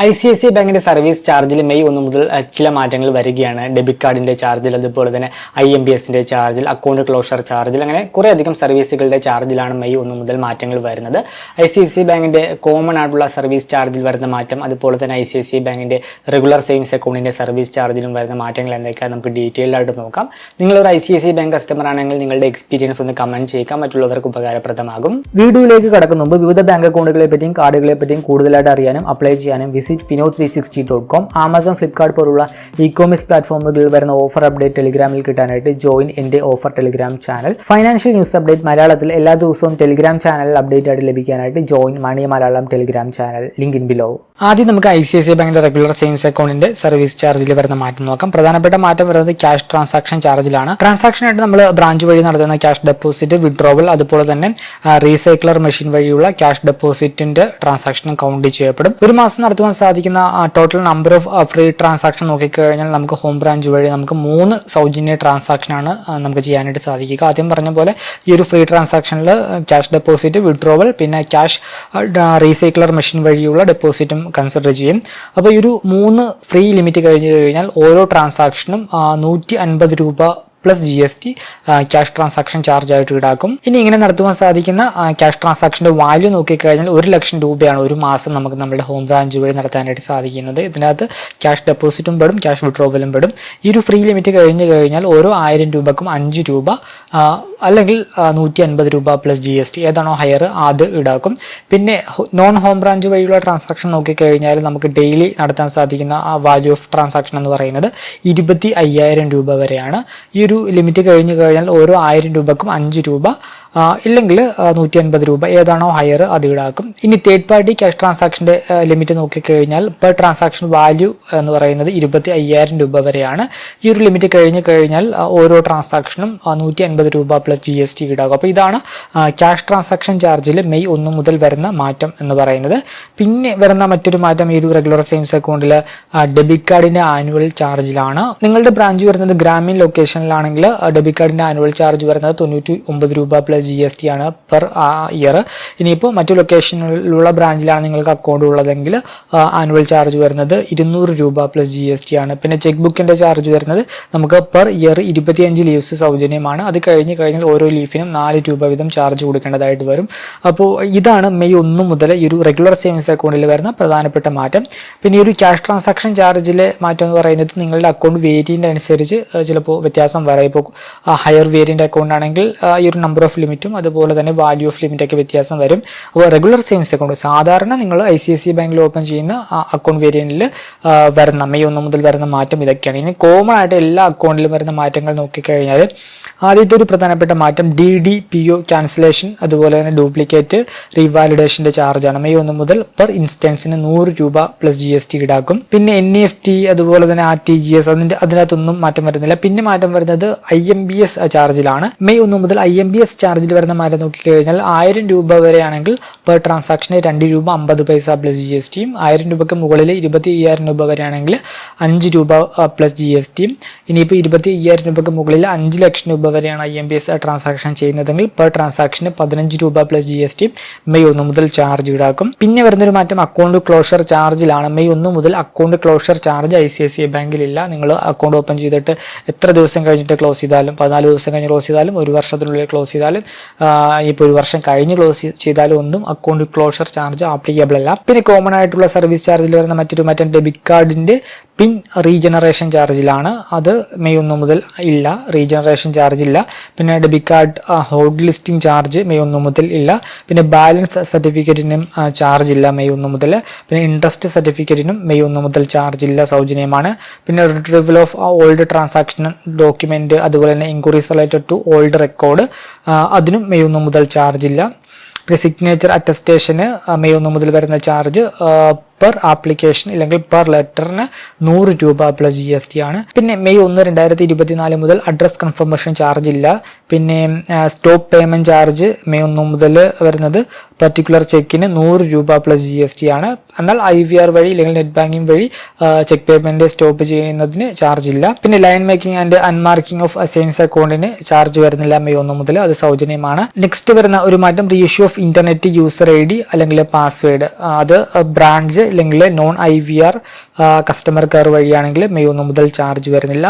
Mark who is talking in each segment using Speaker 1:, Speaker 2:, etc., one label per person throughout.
Speaker 1: I C I C ബാങ്കിന്റെ service ചാർജിൽ May ഒന്ന് മുതൽ ചില മാറ്റങ്ങൾ വരികയാണ്. ഡെബിറ്റ് കാർഡിന്റെ ചാർജിൽ അതുപോലെ തന്നെ ഐ എം ബി എസിന്റെ ചാർജിൽ അക്കൗണ്ട് ക്ലോഷർ ചാർജിൽ അങ്ങനെ കുറേ അധികം സർവീസുകളുടെ ചാർജിലാണ് മെയ് ഒന്ന് മുതൽ മാറ്റങ്ങൾ വരുന്നത്. ഐ സി ഐ സി ബാങ്കിന്റെ കോമൺ ആയിട്ടുള്ള സർവീസ് ചാർജിൽ വരുന്ന മാറ്റം അതുപോലെ തന്നെ ഐ സി ഐ സി ബാങ്കിന്റെ റെഗുലർ സേവിങ്സ് അക്കൗണ്ടിന്റെ സർവീസ് ചാർജിലും വരുന്ന മാറ്റങ്ങൾ എന്തൊക്കെയാണ് നമുക്ക് ഡീറ്റെയിൽ ആയിട്ട് നോക്കാം. നിങ്ങളൊരു I C I C bank customer ആണെങ്കിൽ നിങ്ങളുടെ എക്സ്പീരിയൻസ് ഒന്ന് കമന്റ് ചെയ്യുക മറ്റുള്ളവർക്ക് ഉപകാരപ്രദമാകും. വീഡിയോയിലേക്ക് കടക്കുന്ന മുമ്പ് വിവിധ ബാങ്ക് അക്കൗണ്ടുകളെ പറ്റിയും കാർഡുകളെ പറ്റിയും കൂടുതലായിട്ട് അറിയാനും അപ്ലൈ ചെയ്യാനും visit Fino three sixty dot com Amazon Flipkart പോലുള്ള ഇ കോമേഴ്സ് പ്ലാറ്റ്ഫോമുകളിൽ വരുന്ന ഓഫർ അപ്ഡേറ്റ് ടെലിഗ്രാമിൽ കിട്ടാനായിട്ട് ജോയിൻ എന്റെ offer Telegram channel financial news update മലയാളത്തിൽ എല്ലാ ദിവസവും ടെലിഗ്രാം ചാനൽ അപ്ഡേറ്റ് ആയിട്ട് ലഭിക്കാനായിട്ട് join money Malayalam Telegram channel link in below ആദ്യം നമുക്ക് ഐ സി ഐ സി ബാങ്കിന്റെ റെഗുലർ സേവിങ്സ് അക്കൗണ്ടിന്റെ സർവീസ് ചാർജിൽ വരുന്ന മാറ്റം നോക്കാം. പ്രധാനപ്പെട്ട മാറ്റം വരുന്നത് ക്യാഷ് ട്രാൻസാക്ഷൻ ചാർജിലാണ് ട്രാൻസാക്ഷൻ ആയിട്ട് നമ്മൾ ബ്രാഞ്ച് വഴി നടത്തുന്ന ക്യാഷ് ഡെപ്പോസിറ്റ് വിഡ്രോവൽ അതുപോലെ തന്നെ റീസൈക്ലർ മെഷീൻ വഴിയുള്ള ക്യാഷ് ഡെപ്പോസിറ്റിന്റെ ട്രാൻസാക്ഷനും കൗണ്ട് ചെയ്യപ്പെടും. ഒരു മാസം നടത്തുവാൻ സാധിക്കുന്ന total number of free transaction നോക്കിക്കഴിഞ്ഞാൽ നമുക്ക് ഹോം ബ്രാഞ്ച് വഴി നമുക്ക് മൂന്ന് സൗജന്യ ട്രാൻസാക്ഷൻ ആണ് നമുക്ക് ചെയ്യാനായിട്ട് സാധിക്കുക. ആദ്യം പറഞ്ഞ പോലെ ഈ ഒരു ഫ്രീ ട്രാൻസാക്ഷനിൽ ക്യാഷ് ഡെപ്പോസിറ്റ് വിഡ്രോവൽ പിന്നെ ക്യാഷ് റീസൈക്ലർ മെഷീൻ വഴിയുള്ള ഡെപ്പോസിറ്റും കൺസിഡർ ചെയ്യും. അപ്പോൾ ഈ ഒരു മൂന്ന് ഫ്രീ ലിമിറ്റ് കഴിഞ്ഞ് കഴിഞ്ഞാൽ ഓരോ ട്രാൻസാക്ഷനും നൂറ്റി അൻപത് രൂപ plus G S T cash transaction charge ആയിട്ട് ഈടാക്കും. ഇനി ഇങ്ങനെ നടത്തുവാൻ സാധിക്കുന്ന ക്യാഷ് ട്രാൻസാക്ഷന്റെ വാല്യൂ നോക്കിക്കഴിഞ്ഞാൽ ഒരു ലക്ഷം രൂപയാണ് ഒരു മാസം നമുക്ക് നമ്മുടെ ഹോം ബ്രാഞ്ച് വഴി നടത്താനായിട്ട് സാധിക്കുന്നത്. ഇതിനകത്ത് ക്യാഷ് ഡെപ്പോസിറ്റും പെടും ക്യാഷ് വിഡ്രോവലും പെടും. ഈ ഒരു ഫ്രീ ലിമിറ്റ് കഴിഞ്ഞ് കഴിഞ്ഞാൽ ഓരോ ആയിരം രൂപക്കും അഞ്ച് രൂപ അല്ലെങ്കിൽ നൂറ്റി അൻപത് രൂപ പ്ലസ് ജി എസ് ടി ഏതാണോ ഹയർ അത് ഈടാക്കും. പിന്നെ നോൺ ഹോം ബ്രാഞ്ച് വഴിയുള്ള ട്രാൻസാക്ഷൻ നോക്കിക്കഴിഞ്ഞാൽ നമുക്ക് ഡെയിലി നടത്താൻ സാധിക്കുന്ന വാല്യൂ ഓഫ് ട്രാൻസാക്ഷൻ എന്ന് പറയുന്നത് ഇരുപത്തി അയ്യായിരം രൂപ വരെയാണ്. ഈ ലിമിറ്റ് കഴിഞ്ഞ് കഴിഞ്ഞാൽ ഓരോ ആയിരം രൂപക്കും അഞ്ച് രൂപ ഇല്ലെങ്കിൽ നൂറ്റി അൻപത് രൂപ ഏതാണോ ഹയർ അത് ഈടാക്കും ഇനി തേർഡ് പാർട്ടി ക്യാഷ് ട്രാൻസാക്ഷന്റെ ലിമിറ്റ് നോക്കിക്കഴിഞ്ഞാൽ പെർ ട്രാൻസാക്ഷൻ വാല്യൂ എന്ന് പറയുന്നത് ഇരുപത്തി അയ്യായിരം രൂപ വരെയാണ്. ഈ ഒരു ലിമിറ്റ് കഴിഞ്ഞ് കഴിഞ്ഞാൽ ഓരോ ട്രാൻസാക്ഷനും നൂറ്റി അൻപത് രൂപ പ്ലസ് ജി എസ് ടി ഈടാകും അപ്പോൾ ഇതാണ് ക്യാഷ് ട്രാൻസാക്ഷൻ ചാർജിൽ മെയ് ഒന്ന് മുതൽ വരുന്ന മാറ്റം എന്ന് പറയുന്നത്. പിന്നെ വരുന്ന മറ്റൊരു മാറ്റം ഈ ഒരു റെഗുലർ സേവിങ്സ് അക്കൗണ്ടിൽ ഡെബിറ്റ് കാർഡിന്റെ ആനുവൽ ചാർജിലാണ് നിങ്ങളുടെ ബ്രാഞ്ച് വരുന്നത് ഗ്രാമീൺ ലൊക്കേഷനിലാണെങ്കിൽ ഡെബിറ്റ് കാർഡിന്റെ ആനുവൽ ചാർജ് വരുന്നത് തൊണ്ണൂറ്റി ഒമ്പത് രൂപ പ്ലസ് ജി എസ് ടി ആണ് പെർ ഇയർ ഇനിയിപ്പോൾ മറ്റു ലൊക്കേഷനിലുള്ള ബ്രാഞ്ചിലാണ് നിങ്ങൾക്ക് അക്കൗണ്ട് ഉള്ളതെങ്കിൽ ആനുവൽ ചാർജ് വരുന്നത് ഇരുന്നൂറ് രൂപ പ്ലസ് ജി എസ് ടി ആണ്. പിന്നെ ചെക്ക് ബുക്കിന്റെ ചാർജ് വരുന്നത് നമുക്ക് പെർ ഇയർ ഇരുപത്തിയഞ്ച് ലീവ്സ് സൗജന്യമാണ്. അത് കഴിഞ്ഞ് കഴിഞ്ഞാൽ ഓരോ ലീഫിനും നാല് രൂപ വീതം ചാർജ് കൊടുക്കേണ്ടതായിട്ട് വരും. അപ്പോൾ ഇതാണ് മെയ് ഒന്ന് മുതൽ ഈ ഒരു റെഗുലർ സേവിങ്സ് അക്കൗണ്ടിൽ വരുന്ന പ്രധാനപ്പെട്ട മാറ്റം. പിന്നെ ഈ ഒരു ക്യാഷ് ട്രാൻസാക്ഷൻ ചാർജിലെ മാറ്റം എന്ന് പറയുന്നത് നിങ്ങളുടെ അക്കൗണ്ട് വേരിയന്റ് അനുസരിച്ച് ചിലപ്പോൾ വ്യത്യാസം വരാം. ഇപ്പോൾ ഹയർ വേരിയന്റ് അക്കൗണ്ട് ആണെങ്കിൽ ഈ ഒരു നമ്പർ ഓഫ് ലിമിറ്റും അതുപോലെ തന്നെ വാല്യൂ ഓഫ് ലിമിറ്റ് ഒക്കെ വ്യത്യാസം വരും. അപ്പോൾ റെഗുലർ സേവിങ്സ് അക്കൗണ്ട് സാധാരണ നിങ്ങൾ ഐ സി ഐ സി ബാങ്കിൽ ഓപ്പൺ ചെയ്യുന്ന അക്കൗണ്ട് വേരിയന്റിൽ വരുന്ന മെയ് ഒന്ന് മുതൽ വരുന്ന മാറ്റം ഇതൊക്കെയാണ്. ഇനി കോമൺ ആയിട്ട് എല്ലാ അക്കൗണ്ടിലും വരുന്ന മാറ്റങ്ങൾ നോക്കിക്കഴിഞ്ഞാൽ ആദ്യത്തെ ഒരു പ്രധാനപ്പെട്ട മാറ്റം D D P O cancellation അതുപോലെ തന്നെ ഡ്യൂപ്ലിക്കേറ്റ് റീവാലിഡേഷന്റെ ചാർജാണ് മെയ് ഒന്ന് മുതൽ പെർ ഇൻസ്റ്റൻസിന് നൂറ് രൂപ പ്ലസ് ജി എസ് ടി ഈടാക്കും. പിന്നെ എൻ ഇ എഫ് ടി അതുപോലെ തന്നെ ആർ ടി ജി എസ് അതിന്റെ അതിനകത്തൊന്നും മാറ്റം വരുന്നില്ല. പിന്നെ മാറ്റം വരുന്നത് ഐ എം ബി എസ് ചാർജിലാണ് മെയ് ഒന്ന് മുതൽ ഐ എം ബി എസ് ചാർജിൽ വരുന്ന മാറ്റം നോക്കിക്കഴിഞ്ഞാൽ ആയിരം രൂപ വരെയാണെങ്കിൽ പെർ ട്രാൻസാക്ഷന് രണ്ട് രൂപ അമ്പത് പൈസ പ്ലസ് ജി എസ് ടിയും ആയിരം രൂപയ്ക്ക് മുകളിൽ ഇരുപത്തി അയ്യായിരം രൂപ വരെയാണെങ്കിൽ അഞ്ച് രൂപ പ്ലസ് ജി എസ് ടിയും ഇനിയിപ്പോൾ ഇരുപത്തി അയ്യായിരം രൂപയ്ക്ക് മുകളിൽ അഞ്ച് ലക്ഷം രൂപ വരെയാണ് I M P S transaction ചെയ്യുന്നതെങ്കിൽ പെർ ട്രാൻസാക്ഷന് പതിനഞ്ച് രൂപ plus G S T May ഒന്ന് മുതൽ ചാർജ് ഈടാക്കും. പിന്നെ വരുന്നൊരു മാറ്റം അക്കൗണ്ട് ക്ലോഷർ ചാർജിലാണ് മെയ് ഒന്ന് മുതൽ account closure charge I C I C I ബാങ്കിലില്ല. നിങ്ങൾ അക്കൗണ്ട് ഓപ്പൺ ചെയ്തിട്ട് എത്ര ദിവസം കഴിഞ്ഞിട്ട് ക്ലോസ് ചെയ്താലും പതിനാല് ദിവസം കഴിഞ്ഞ് ക്ലോസ് ചെയ്താലും ഒരു വർഷത്തിനുള്ളിൽ ക്ലോസ് ചെയ്താലും ഇപ്പോൾ ഒരു വർഷം കഴിഞ്ഞ് ക്ലോസ് ചെയ്താലും ഒന്നും അക്കൗണ്ട് ക്ലോഷർ ചാർജ് ആപ്ലിക്കബിൾ അല്ല. പിന്നെ കോമൺ ആയിട്ടുള്ള സർവീസ് ചാർജിൽ വരുന്ന മറ്റൊരു മറ്റേ ഡെബിറ്റ് കാർഡിന്റെ പിൻ റീജനറേഷൻ ചാർജിലാണ്. അത് മെയ് ഒന്ന് മുതൽ ഇല്ല. റീജനറേഷൻ ചാർജ് ഇല്ല പിന്നെ debit card hold listing charge May ഒന്ന് മുതൽ ഇല്ല. പിന്നെ ബാലൻസ് സർട്ടിഫിക്കറ്റിനും ചാർജ് ഇല്ല മെയ് ഒന്ന് മുതൽ. പിന്നെ ഇൻട്രസ്റ്റ് സർട്ടിഫിക്കറ്റിനും മെയ് ഒന്ന് മുതൽ ചാർജ് ഇല്ല സൗജന്യമാണ്. പിന്നെ retrieval of old transaction document അതുപോലെ തന്നെ inquiries related to old record അതിനും മെയ് ഒന്ന് മുതൽ ചാർജ് ഇല്ല പിന്നെ സിഗ്നേച്ചർ അറ്റസ്റ്റേഷന് മെയ് ഒന്ന് മുതൽ വരുന്ന ചാർജ് പെർ ആപ്ലിക്കേഷൻ അല്ലെങ്കിൽ പെർ ലെറ്ററിന് നൂറ് രൂപ പ്ലസ് ജി എസ് ടി ആണ്. പിന്നെ മെയ് ഒന്ന് രണ്ടായിരത്തി ഇരുപത്തിനാല് മുതൽ അഡ്രസ് കൺഫർമേഷൻ ചാർജ് ഇല്ല. പിന്നെ സ്റ്റോപ്പ് പേയ്മെന്റ് ചാർജ് മെയ് ഒന്ന് മുതൽ വരുന്നത് പർട്ടിക്കുലർ ചെക്കിന് നൂറ് രൂപ പ്ലസ് ജി എസ് ടി ആണ്. എന്നാൽ ഐ വി ആർ വഴി അല്ലെങ്കിൽ നെറ്റ് ബാങ്കിങ് വഴി ചെക്ക് പേയ്മെന്റ് സ്റ്റോപ്പ് ചെയ്യുന്നതിന് ചാർജ് ഇല്ല. പിന്നെ line making and unmarking of savings അക്കൗണ്ടിന് charge വരുന്നില്ല മെയ് ഒന്ന് മുതൽ. അത് സൗജന്യമാണ്. നെക്സ്റ്റ് വരുന്ന ഒരു മാറ്റം reissue of internet user I D അല്ലെങ്കിൽ പാസ്വേഡ് അത് ബ്രാഞ്ച്
Speaker 2: ഇല്ലെങ്കിൽ non I V R customer care വഴിയാണെങ്കിൽ May ഒന്ന് മുതൽ ചാർജ് വരുന്നില്ല.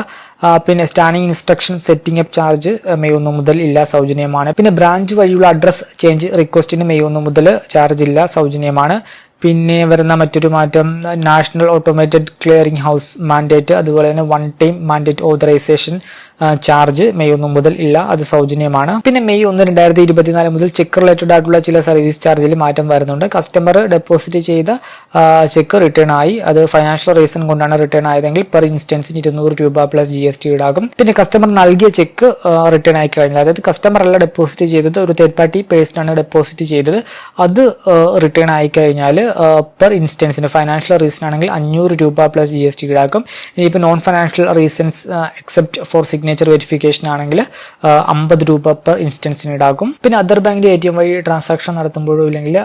Speaker 2: പിന്നെ standing instruction setting up charge May ഒന്ന് മുതൽ ഇല്ല സൗജന്യമാണ്. പിന്നെ ബ്രാഞ്ച് വഴിയുള്ള അഡ്രസ് ചേഞ്ച് റിക്വസ്റ്റിന് മെയ് ഒന്ന് മുതൽ ചാർജ് ഇല്ല സൗജന്യമാണ്. പിന്നെ വരുന്ന മറ്റൊരു മാറ്റം national automated clearing house mandate അതുപോലെ തന്നെ one time mandate authorisation charge May ഒന്ന് മുതൽ ഇല്ല. അത് സൗജന്യമാണ്. പിന്നെ മെയ് ഒന്ന് രണ്ടായിരത്തി ഇരുപത്തിനാല് മുതൽ ചെക്ക് റിലേറ്റഡ് ആയിട്ടുള്ള ചില സർവീസ് ചാർജിൽ മാറ്റം വരുന്നുണ്ട്. കസ്റ്റമർ ഡെപ്പോസിറ്റ് ചെയ്ത ചെക്ക് റിട്ടേൺ ആയി. അത് ഫൈനാൻഷ്യൽ റീസൺ കൊണ്ടാണ് റിട്ടേൺ ആയതെങ്കിൽ പെർ ഇൻസ്റ്റൻസിന് ഇരുന്നൂറ് രൂപ പ്ലസ് ജി എസ് ടി പിന്നെ കസ്റ്റമർ നൽകിയ ചെക്ക് റിട്ടേൺ ആയി കഴിഞ്ഞാൽ അതായത് കസ്റ്റമർ അല്ല ഡെപ്പോസിറ്റ് ചെയ്തത് ഒരു തേർഡ് പാർട്ടി പേഴ്സണാണ് ഡെപ്പോസിറ്റ് ചെയ്തത്. അത് റിട്ടേൺ ആയി കഴിഞ്ഞാൽ പെർ ഇൻസ്റ്റൻസിന് ഫൈനാൻഷ്യൽ റീസൺ ആണെങ്കിൽ അഞ്ഞൂറ് രൂപ പ്ലസ് ജി എസ് ടി ഈടാക്കും. ഇനിയിപ്പോൾ non financial reasons except for signature verification ആണെങ്കിൽ അമ്പത് രൂപ പെർ ഇൻസ്റ്റൻസിന് ഈടാക്കും. പിന്നെ അതർ ബാങ്കിന്റെ എ ടി എം വഴി ട്രാൻസാക്ഷൻ നടത്തുമ്പോഴോ ഇല്ലെങ്കിൽ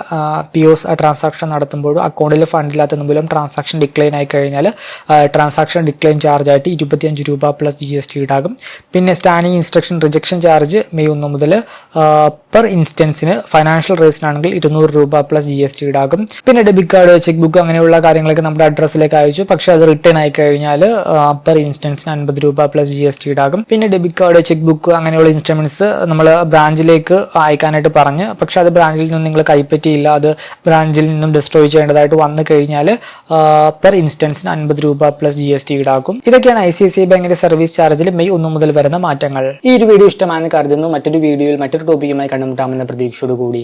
Speaker 2: പി ഒസ് ട്രാൻസാക്ഷൻ നടത്തുമ്പോഴോ അക്കൗണ്ടിൽ ഫണ്ടില്ലാത്ത മൂലം ട്രാൻസാക്ഷൻ ഡിക്ലൈൻ ആയി കഴിഞ്ഞാൽ ട്രാൻസാക്ഷൻ ഡിക്ലൈൻ ചാർജ് ആയിട്ട് ഇരുപത്തിയഞ്ച് രൂപ പ്ലസ് ജി എസ് ടി ഈടാകും പിന്നെ standing instruction rejection charge May ഒന്ന് മുതൽ പെർ ഇൻസ്റ്റൻസിന് ഫൈനാൻഷ്യൽ റേസിന് ആണെങ്കിൽ ഇരുന്നൂറ് രൂപ പ്ലസ് ജി എസ് ടി ഈടാകും പിന്നെ ഡെബിറ്റ് കാർഡ് ചെക്ക് ബുക്ക് അങ്ങനെയുള്ള കാര്യങ്ങളൊക്കെ നമ്മുടെ അഡ്രസ്സിലേക്ക് അയച്ചു. പക്ഷേ അത് റിട്ടേൺ ആയി കഴിഞ്ഞാൽ പെർ ഇൻസ്റ്റൻസിന് അൻപത് രൂപ പ്ലസ് ജി എസ് ടി ഈടാകും പിന്നെ ഡെബിറ്റ് കാർഡ് ചെക്ക് ബുക്ക് അങ്ങനെയുള്ള ഇൻസ്ട്രുമെന്റ്സ് നമ്മൾ ബ്രാഞ്ചിലേക്ക് അയക്കാനായിട്ട് പറഞ്ഞു. പക്ഷെ അത് ബ്രാഞ്ചിൽ നിന്ന് നിങ്ങൾ കൈപ്പറ്റിയില്ല. അത് ബ്രാഞ്ചിൽ നിന്നും ഡിസ്ട്രോയ് ചെയ്യേണ്ടതായിട്ട് വന്നു കഴിഞ്ഞാൽ പെർ ഇൻസ്റ്റൻസിന് അൻപത് രൂപ പ്ലസ് ജി എസ് ടി ഈടാക്കും. ഇതൊക്കെയാണ് ഐ സി ഐ സി ബാങ്കിന്റെ സർവീസ് ചാർജിൽ മെയ് ഒന്ന് മുതൽ വരുന്ന മാറ്റങ്ങൾ.
Speaker 1: ഈ ഒരു വീഡിയോ ഇഷ്ടമാണെന്ന് കരുതുന്നു. മറ്റൊരു വീഡിയോയിൽ മറ്റൊരു ടോപ്പിക്കുമായി കണ്ടുമുട്ടാമെന്ന പ്രതീക്ഷയോടുകൂടി.